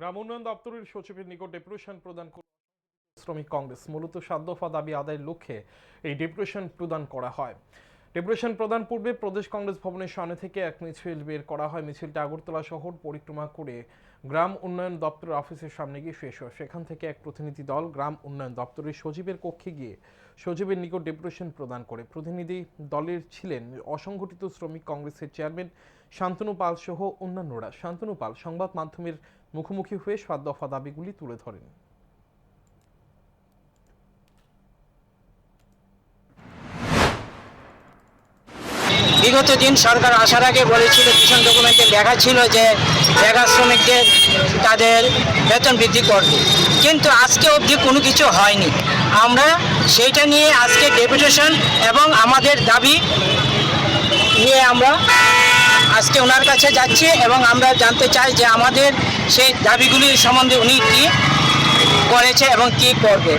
গ্রাম উন্নয়ন দপ্তরের সচিবের নিকট ডেপুটেশন প্রদান শ্রমিক কংগ্রেস। মূলত সাত দাবি আদায়ের লক্ষ্যে এই ডেপুটেশন প্রদান করা হয়। ডেপুটেশন প্রদান পূর্বে প্রদেশ কংগ্রেস ভবনের সামনে থেকে এক মিছিল বের করা হয়। মিছিলটা আগরতলা শহর পরিক্রমা করে গ্রাম উন্নয়ন দপ্তরের অফিসের সামনে গিয়ে শেষ হয়। সেখান থেকে এক প্রতিনিধি দল গ্রাম উন্নয়ন দপ্তরের সচিবের কক্ষে গিয়ে সচিবের নিকট ডেপুটেশন প্রদান করে। প্রতিনিধি দলের ছিলেন অসংগঠিত শ্রমিক কংগ্রেসের চেয়ারম্যান শান্তনু পাল সহ অন্যান্যরা। শান্তনু পাল সংবাদ মাধ্যমের মুখোমুখি হয়ে সাত দফা দাবিগুলি তুলে ধরেন। বিগত দিন সরকার আসার আগে বলেছিল, কিষাণ ডকুমেন্টে লেখা ছিল যে জায়গা শ্রমিকদের তাদের বেতন বৃদ্ধি করবে। কিন্তু আজকে অবধি কোনো কিছু হয়নি। আমরা সেইটা নিয়ে আজকে ডেপুটেশন এবং আমাদের দাবি নিয়ে আমরা আজকে ওনার কাছে যাচ্ছি এবং আমরা জানতে চাই যে আমাদের সেই দাবিগুলির সম্বন্ধে উনি কী করেছে এবং কী করবে।